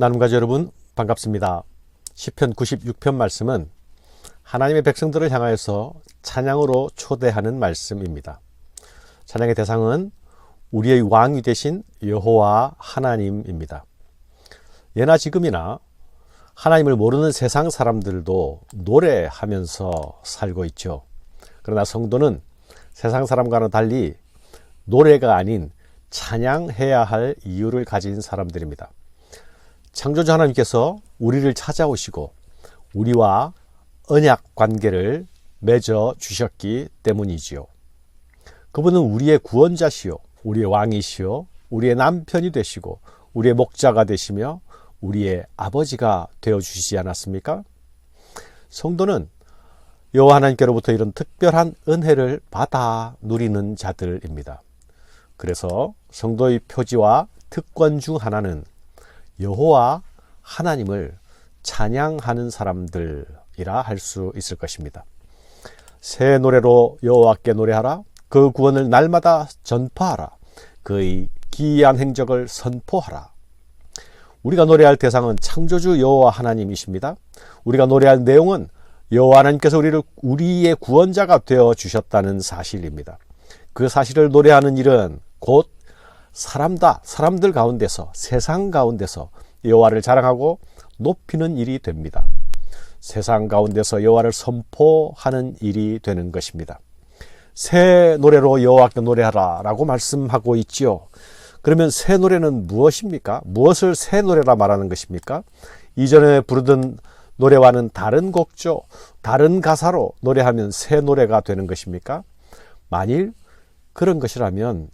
나눔가족 여러분 반갑습니다. 시편 96편 말씀은 하나님의 백성들을 향하여서 찬양으로 초대하는 말씀입니다. 찬양의 대상은 우리의 왕이 되신 여호와 하나님입니다. 예나 지금이나 하나님을 모르는 세상 사람들도 노래하면서 살고 있죠. 그러나 성도는 세상 사람과는 달리 노래가 아닌 찬양해야 할 이유를 가진 사람들입니다. 창조주 하나님께서 우리를 찾아오시고 우리와 언약 관계를 맺어 주셨기 때문이지요. 그분은 우리의 구원자시요, 우리의 왕이시요, 우리의 남편이 되시고 우리의 목자가 되시며 우리의 아버지가 되어 주시지 않았습니까? 성도는 여호와 하나님께로부터 이런 특별한 은혜를 받아 누리는 자들입니다. 그래서 성도의 표지와 특권 중 하나는 여호와 하나님을 찬양하는 사람들이라 할 수 있을 것입니다. 새 노래로 여호와께 노래하라. 그 구원을 날마다 전파하라. 그의 기이한 행적을 선포하라. 우리가 노래할 대상은 창조주 여호와 하나님이십니다. 우리가 노래할 내용은 여호와 하나님께서 우리를 우리의 구원자가 되어 주셨다는 사실입니다. 그 사실을 노래하는 일은 곧 사람다 사람들 가운데서 세상 가운데서 여호와를 자랑하고 높이는 일이 됩니다. 세상 가운데서 여호와를 선포하는 일이 되는 것입니다. 새 노래로 여호와께 노래하라라고 말씀하고 있지요. 그러면 새 노래는 무엇입니까? 무엇을 새 노래라 말하는 것입니까? 이전에 부르던 노래와는 다른 곡조, 다른 가사로 노래하면 새 노래가 되는 것입니까? 만일 그런 것이라면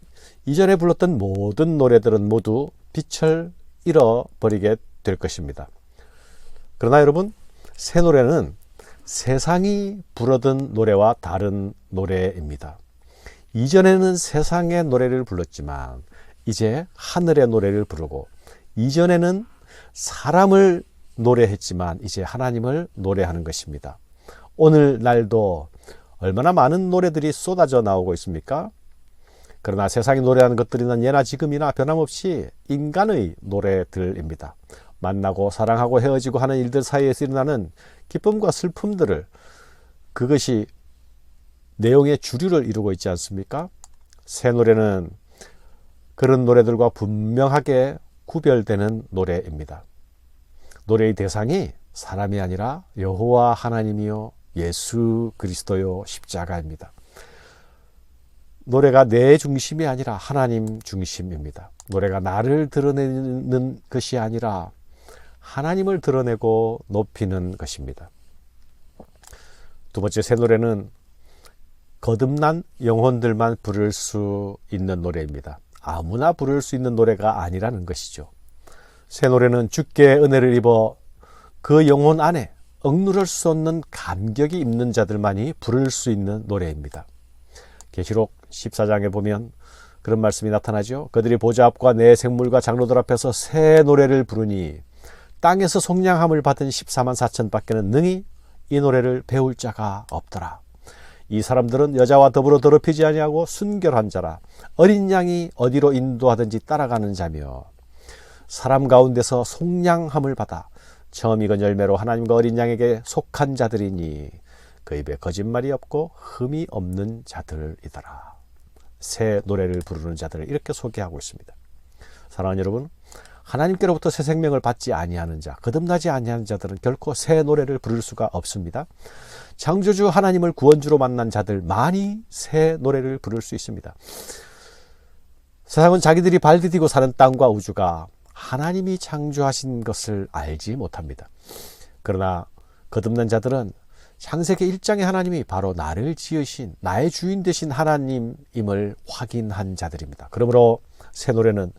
이전에 불렀던 모든 노래들은 모두 빛을 잃어버리게 될 것입니다. 그러나 여러분, 새 노래는 세상이 부르던 노래와 다른 노래입니다. 이전에는 세상의 노래를 불렀지만 이제 하늘의 노래를 부르고 이전에는 사람을 노래했지만 이제 하나님을 노래하는 것입니다. 오늘 날도 얼마나 많은 노래들이 쏟아져 나오고 있습니까? 그러나 세상이 노래하는 것들은 예나 지금이나 변함없이 인간의 노래들입니다. 만나고 사랑하고 헤어지고 하는 일들 사이에서 일어나는 기쁨과 슬픔들을 그것이 내용의 주류를 이루고 있지 않습니까? 새 노래는 그런 노래들과 분명하게 구별되는 노래입니다. 노래의 대상이 사람이 아니라 여호와 하나님이요 예수 그리스도요 십자가입니다. 노래가 내 중심이 아니라 하나님 중심입니다. 노래가 나를 드러내는 것이 아니라 하나님을 드러내고 높이는 것입니다. 두 번째 새 노래는 거듭난 영혼들만 부를 수 있는 노래입니다. 아무나 부를 수 있는 노래가 아니라는 것이죠. 새 노래는 주께 은혜를 입어 그 영혼 안에 억누를 수 없는 감격이 있는 자들만이 부를 수 있는 노래입니다. 계시록 14장에 보면 그런 말씀이 나타나죠. 그들이 보좌 앞과 내 생물과 장로들 앞에서 새 노래를 부르니 땅에서 속량함을 받은 14만 4천 밖에는 능히 이 노래를 배울 자가 없더라. 이 사람들은 여자와 더불어 더럽히지 아니하고 순결한 자라 어린 양이 어디로 인도하든지 따라가는 자며 사람 가운데서 속량함을 받아 처음 익은 열매로 하나님과 어린 양에게 속한 자들이니 그 입에 거짓말이 없고 흠이 없는 자들이더라. 새 노래를 부르는 자들을 이렇게 소개하고 있습니다. 사랑하는 여러분, 하나님께로부터 새 생명을 받지 아니하는 자, 거듭나지 아니하는 자들은 결코 새 노래를 부를 수가 없습니다. 창조주 하나님을 구원주로 만난 자들 많이 새 노래를 부를 수 있습니다. 세상은 자기들이 발디디고 사는 땅과 우주가 하나님이 창조하신 것을 알지 못합니다. 그러나 거듭난 자들은 창세기 1장의 하나님이 바로 나를 지으신 나의 주인 되신 하나님임을 확인한 자들입니다. 그러므로 새 노래는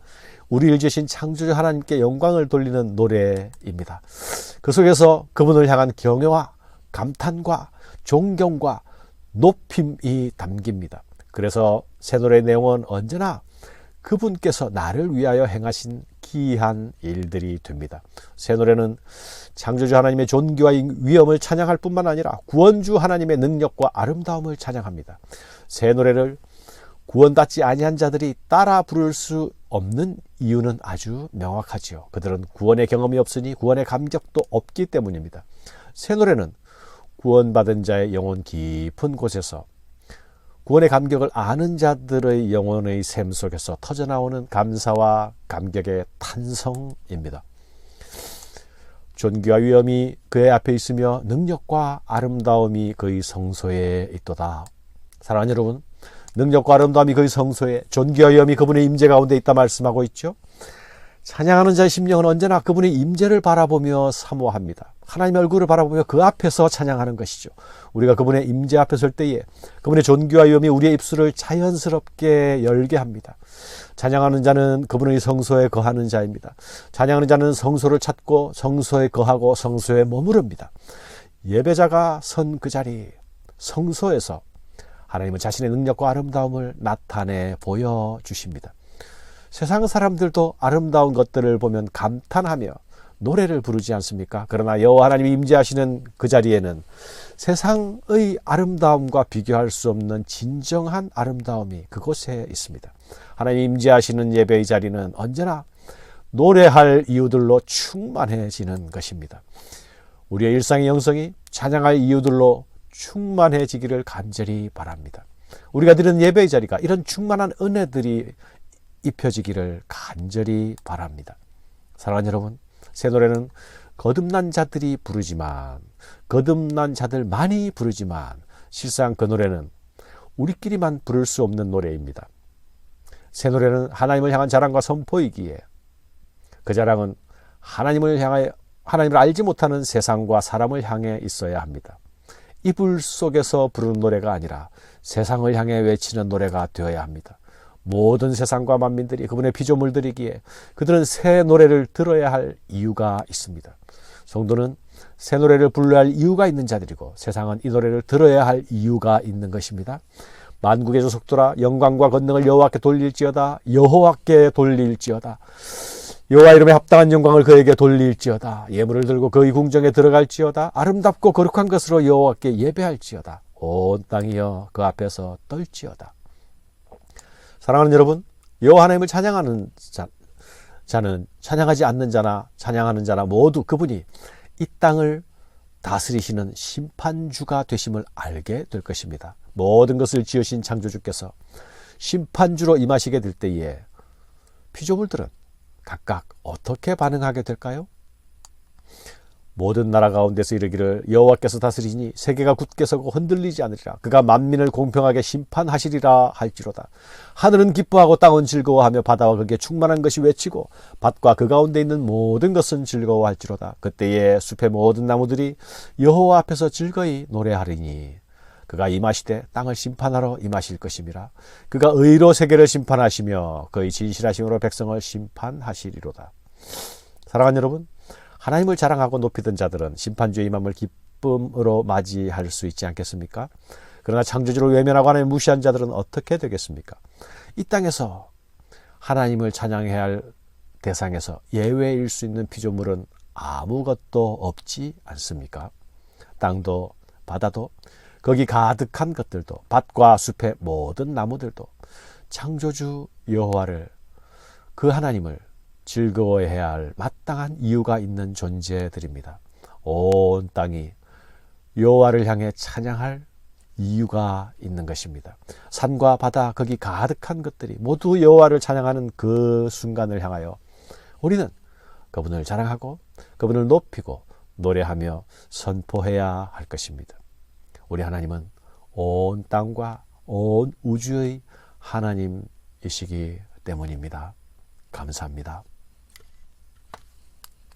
우리를 지으신 창조주 하나님께 영광을 돌리는 노래입니다. 그 속에서 그분을 향한 경외와 감탄과 존경과 높임이 담깁니다. 그래서 새 노래의 내용은 언제나 그분께서 나를 위하여 행하신 기이한 일들이 됩니다. 새 노래는 창조주 하나님의 존귀와 위엄을 찬양할 뿐만 아니라 구원주 하나님의 능력과 아름다움을 찬양합니다. 새 노래를 구원받지 아니한 자들이 따라 부를 수 없는 이유는 아주 명확하지요. 그들은 구원의 경험이 없으니 구원의 감격도 없기 때문입니다. 새 노래는 구원받은 자의 영혼 깊은 곳에서 구원의 감격을 아는 자들의 영혼의 샘 속에서 터져나오는 감사와 감격의 탄성입니다. 존귀와 위엄이 그의 앞에 있으며 능력과 아름다움이 그의 성소에 있도다. 사랑하는 여러분, 능력과 아름다움이 그의 성소에 존귀와 위엄이 그분의 임재 가운데 있다 말씀하고 있죠. 찬양하는 자의 심령은 언제나 그분의 임재를 바라보며 사모합니다. 하나님의 얼굴을 바라보며 그 앞에서 찬양하는 것이죠. 우리가 그분의 임재 앞에 설 때에 그분의 존귀와 위엄이 우리의 입술을 자연스럽게 열게 합니다. 찬양하는 자는 그분의 성소에 거하는 자입니다. 찬양하는 자는 성소를 찾고 성소에 거하고 성소에 머무릅니다. 예배자가 선 그 자리 성소에서 하나님은 자신의 능력과 아름다움을 나타내 보여 주십니다. 세상 사람들도 아름다운 것들을 보면 감탄하며 노래를 부르지 않습니까? 그러나 여호와 하나님이 임재하시는 그 자리에는 세상의 아름다움과 비교할 수 없는 진정한 아름다움이 그곳에 있습니다. 하나님 임재하시는 예배의 자리는 언제나 노래할 이유들로 충만해지는 것입니다. 우리의 일상의 영성이 찬양할 이유들로 충만해지기를 간절히 바랍니다. 우리가 드리는 예배의 자리가 이런 충만한 은혜들이 입혀지기를 간절히 바랍니다. 사랑하는 여러분, 새 노래는 거듭난 자들이 부르지만 거듭난 자들 많이 부르지만 실상 그 노래는 우리끼리만 부를 수 없는 노래입니다. 새 노래는 하나님을 향한 자랑과 선포이기에 그 자랑은 하나님을 향하여 하나님을 알지 못하는 세상과 사람을 향해 있어야 합니다. 이불 속에서 부르는 노래가 아니라 세상을 향해 외치는 노래가 되어야 합니다. 모든 세상과 만민들이 그분의 피조물들이기에 그들은 새 노래를 들어야 할 이유가 있습니다. 성도는 새 노래를 불러야 할 이유가 있는 자들이고 세상은 이 노래를 들어야 할 이유가 있는 것입니다. 만국의 조속도라 영광과 권능을 여호와께 돌릴지어다 여호와께 돌릴지어다. 여호와 이름에 합당한 영광을 그에게 돌릴지어다. 예물을 들고 그의 궁정에 들어갈지어다. 아름답고 거룩한 것으로 여호와께 예배할지어다. 온 땅이여 그 앞에서 떨지어다 사랑하는 여러분, 여호와 하나님을 찬양하는 자, 자는 찬양하지 않는 자나 찬양하는 자나 모두 그분이 이 땅을 다스리시는 심판주가 되심을 알게 될 것입니다. 모든 것을 지으신 창조주께서 심판주로 임하시게 될 때에 피조물들은 각각 어떻게 반응하게 될까요? 모든 나라 가운데서 이르기를 여호와께서 다스리니 세계가 굳게 서고 흔들리지 않으리라. 그가 만민을 공평하게 심판하시리라 할지로다. 하늘은 기뻐하고 땅은 즐거워하며 바다와 그게 충만한 것이 외치고 밭과 그 가운데 있는 모든 것은 즐거워할지로다. 그때에 숲의 모든 나무들이 여호와 앞에서 즐거이 노래하리니 그가 임하시되 땅을 심판하러 임하실 것임이라. 그가 의로 세계를 심판하시며 그의 진실하심으로 백성을 심판하시리로다. 사랑하는 여러분 하나님을 자랑하고 높이던 자들은 심판주의 임함을 기쁨으로 맞이할 수 있지 않겠습니까? 그러나 창조주를 외면하고 하나님 무시한 자들은 어떻게 되겠습니까? 이 땅에서 하나님을 찬양해야 할 대상에서 예외일 수 있는 피조물은 아무것도 없지 않습니까? 땅도 바다도 거기 가득한 것들도 밭과 숲의 모든 나무들도 창조주 여호와를 그 하나님을 즐거워해야 할 마땅한 이유가 있는 존재들입니다. 온 땅이 여호와를 향해 찬양할 이유가 있는 것입니다. 산과 바다 거기 가득한 것들이 모두 여호와를 찬양하는 그 순간을 향하여 우리는 그분을 자랑하고 그분을 높이고 노래하며 선포해야 할 것입니다. 우리 하나님은 온 땅과 온 우주의 하나님이시기 때문입니다. 감사합니다.